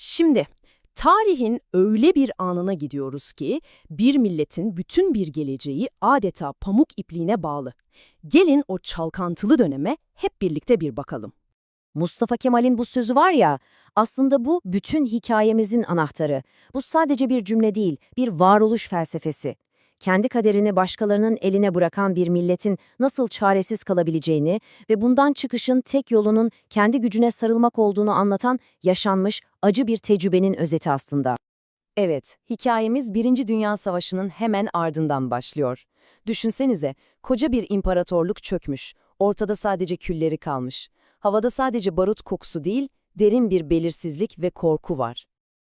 Şimdi, tarihin öyle bir anına gidiyoruz ki, bir milletin bütün bir geleceği adeta pamuk ipliğine bağlı. Gelin o çalkantılı döneme hep birlikte bir bakalım. Mustafa Kemal'in bu sözü var ya, aslında bu bütün hikayemizin anahtarı. Bu sadece bir cümle değil, bir varoluş felsefesi. Kendi kaderini başkalarının eline bırakan bir milletin nasıl çaresiz kalabileceğini ve bundan çıkışın tek yolunun kendi gücüne sarılmak olduğunu anlatan yaşanmış acı bir tecrübenin özeti aslında. Evet, hikayemiz Birinci Dünya Savaşı'nın hemen ardından başlıyor. Düşünsenize, koca bir imparatorluk çökmüş, ortada sadece külleri kalmış. Havada sadece barut kokusu değil, derin bir belirsizlik ve korku var.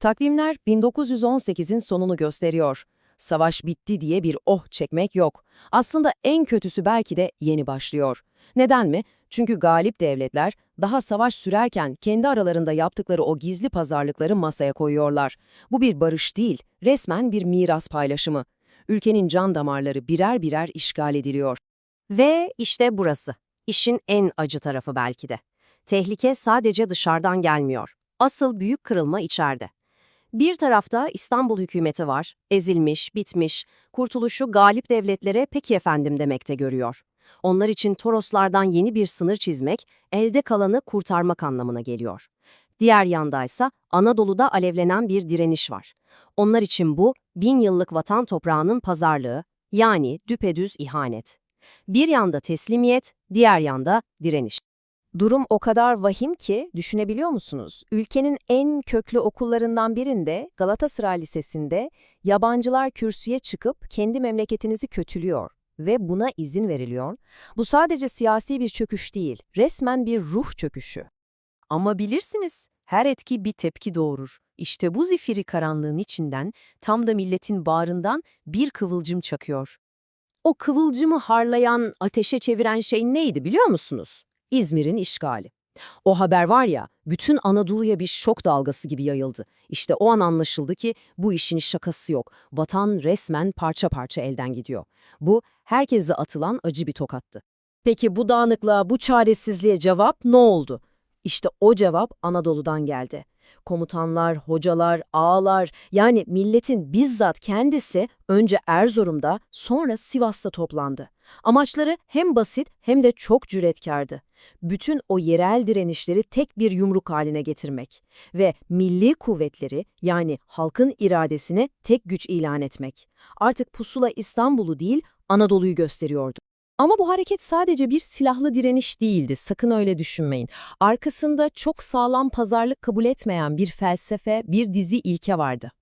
Takvimler 1918'in sonunu gösteriyor. Savaş bitti diye bir oh çekmek yok. Aslında en kötüsü belki de yeni başlıyor. Neden mi? Çünkü galip devletler daha savaş sürerken kendi aralarında yaptıkları o gizli pazarlıkları masaya koyuyorlar. Bu bir barış değil, resmen bir miras paylaşımı. Ülkenin can damarları birer birer işgal ediliyor. Ve işte burası. İşin en acı tarafı belki de. Tehlike sadece dışarıdan gelmiyor. Asıl büyük kırılma içeride. Bir tarafta İstanbul hükümeti var, ezilmiş, bitmiş, kurtuluşu galip devletlere peki efendim demekte görüyor. Onlar için Toroslardan yeni bir sınır çizmek, elde kalanı kurtarmak anlamına geliyor. Diğer yandaysa Anadolu'da alevlenen bir direniş var. Onlar için bu, bin yıllık vatan toprağının pazarlığı, yani düpedüz ihanet. Bir yanda teslimiyet, diğer yanda direniş. Durum o kadar vahim ki düşünebiliyor musunuz? Ülkenin en köklü okullarından birinde Galatasaray Lisesi'nde yabancılar kürsüye çıkıp kendi memleketinizi kötülüyor ve buna izin veriliyor. Bu sadece siyasi bir çöküş değil, resmen bir ruh çöküşü. Ama bilirsiniz, her etki bir tepki doğurur. İşte bu zifiri karanlığın içinden, tam da milletin bağrından bir kıvılcım çakıyor. O kıvılcımı harlayan, ateşe çeviren şey neydi biliyor musunuz? İzmir'in işgali. O haber var ya, bütün Anadolu'ya bir şok dalgası gibi yayıldı. İşte o an anlaşıldı ki bu işin şakası yok. Vatan resmen parça parça elden gidiyor. Bu, herkese atılan acı bir tokattı. Peki bu dağınıklığa, bu çaresizliğe cevap ne oldu? İşte o cevap Anadolu'dan geldi. Komutanlar, hocalar, ağalar yani milletin bizzat kendisi önce Erzurum'da sonra Sivas'ta toplandı. Amaçları hem basit hem de çok cüretkardı. Bütün o yerel direnişleri tek bir yumruk haline getirmek ve milli kuvvetleri yani halkın iradesine tek güç ilan etmek. Artık pusula İstanbul'u değil Anadolu'yu gösteriyordu. Ama bu hareket sadece bir silahlı direniş değildi, sakın öyle düşünmeyin. Arkasında çok sağlam pazarlık kabul etmeyen bir felsefe, bir dizi ilke vardı.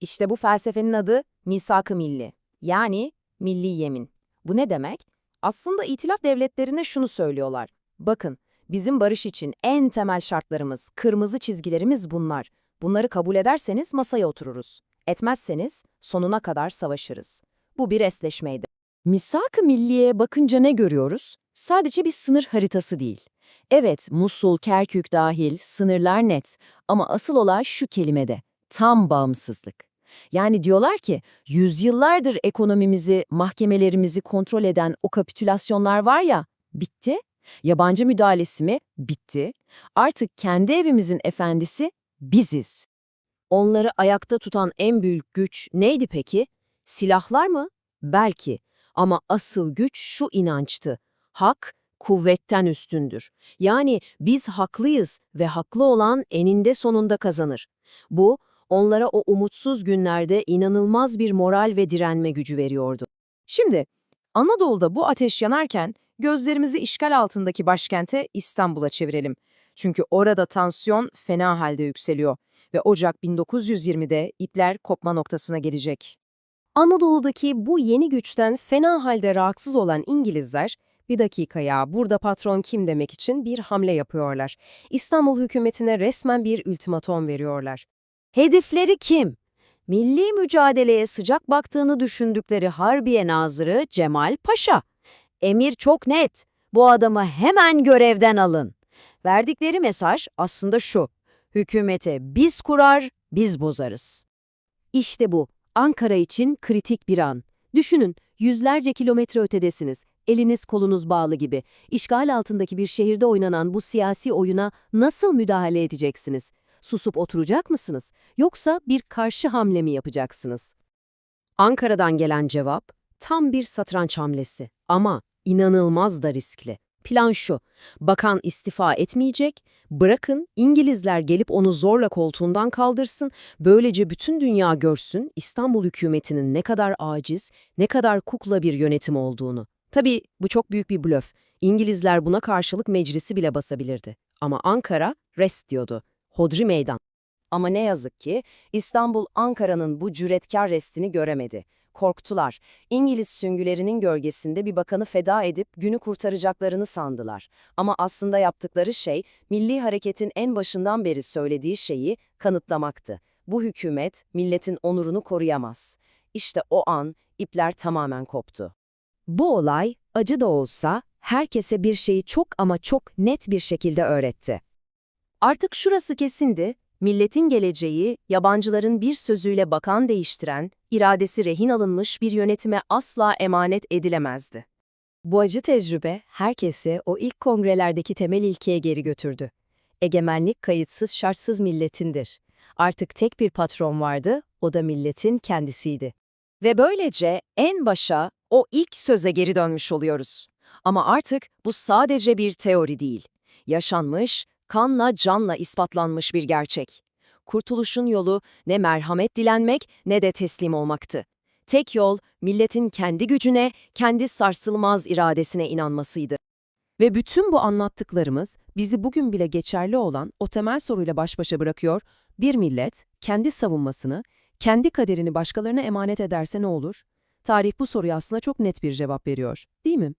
İşte bu felsefenin adı Misak-ı Milli, yani milli yemin. Bu ne demek? Aslında itilaf devletlerine şunu söylüyorlar. Bakın, bizim barış için en temel şartlarımız, kırmızı çizgilerimiz bunlar. Bunları kabul ederseniz masaya otururuz. Etmezseniz sonuna kadar savaşırız. Bu bir esleşmeydi. Misak-ı Milliye'ye bakınca ne görüyoruz? Sadece bir sınır haritası değil. Evet, Musul, Kerkük dahil sınırlar net ama asıl olay şu kelimede, tam bağımsızlık. Yani diyorlar ki, yüzyıllardır ekonomimizi, mahkemelerimizi kontrol eden o kapitülasyonlar var ya, bitti. Yabancı müdahalesi mi? Bitti. Artık kendi evimizin efendisi biziz. Onları ayakta tutan en büyük güç neydi peki? Silahlar mı? Belki. Ama asıl güç şu inançtı. Hak, kuvvetten üstündür. Yani biz haklıyız ve haklı olan eninde sonunda kazanır. Bu, onlara o umutsuz günlerde inanılmaz bir moral ve direnme gücü veriyordu. Şimdi, Anadolu'da bu ateş yanarken gözlerimizi işgal altındaki başkente İstanbul'a çevirelim. Çünkü orada tansiyon fena halde yükseliyor ve Ocak 1920'de ipler kopma noktasına gelecek. Anadolu'daki bu yeni güçten fena halde rahatsız olan İngilizler, bir dakika ya burada patron kim demek için bir hamle yapıyorlar. İstanbul hükümetine resmen bir ultimatom veriyorlar. Hedefleri kim? Milli mücadeleye sıcak baktığını düşündükleri Harbiye Nazırı Cemal Paşa. Emir çok net, bu adamı hemen görevden alın. Verdikleri mesaj aslında şu, hükümete biz kurar, biz bozarız. İşte bu, Ankara için kritik bir an. Düşünün, yüzlerce kilometre ötedesiniz, eliniz kolunuz bağlı gibi. İşgal altındaki bir şehirde oynanan bu siyasi oyuna nasıl müdahale edeceksiniz? Susup oturacak mısınız? Yoksa bir karşı hamle mi yapacaksınız? Ankara'dan gelen cevap tam bir satranç hamlesi ama inanılmaz da riskli. Plan şu, bakan istifa etmeyecek, bırakın İngilizler gelip onu zorla koltuğundan kaldırsın, böylece bütün dünya görsün İstanbul hükümetinin ne kadar aciz, ne kadar kukla bir yönetim olduğunu. Tabii bu çok büyük bir blöf. İngilizler buna karşılık meclisi bile basabilirdi. Ama Ankara rest diyordu. Hodri meydan. Ama ne yazık ki İstanbul Ankara'nın bu cüretkar restini göremedi. Korktular. İngiliz süngülerinin gölgesinde bir bakanı feda edip günü kurtaracaklarını sandılar. Ama aslında yaptıkları şey milli hareketin en başından beri söylediği şeyi kanıtlamaktı. Bu hükümet milletin onurunu koruyamaz. İşte o an ipler tamamen koptu. Bu olay, acı da olsa, herkese bir şeyi çok ama çok net bir şekilde öğretti. Artık şurası kesindi, milletin geleceği, yabancıların bir sözüyle bakan değiştiren, iradesi rehin alınmış bir yönetime asla emanet edilemezdi. Bu acı tecrübe, herkesi o ilk kongrelerdeki temel ilkeye geri götürdü. Egemenlik kayıtsız şartsız milletindir. Artık tek bir patron vardı, o da milletin kendisiydi. Ve böylece en başa, o ilk söze geri dönmüş oluyoruz. Ama artık bu sadece bir teori değil. Yaşanmış, kanla canla ispatlanmış bir gerçek. Kurtuluşun yolu ne merhamet dilenmek ne de teslim olmaktı. Tek yol, milletin kendi gücüne, kendi sarsılmaz iradesine inanmasıydı. Ve bütün bu anlattıklarımız bizi bugün bile geçerli olan o temel soruyla baş başa bırakıyor. Bir millet kendi savunmasını, kendi kaderini başkalarına emanet ederse ne olur? Tarih bu soruya aslında çok net bir cevap veriyor, değil mi?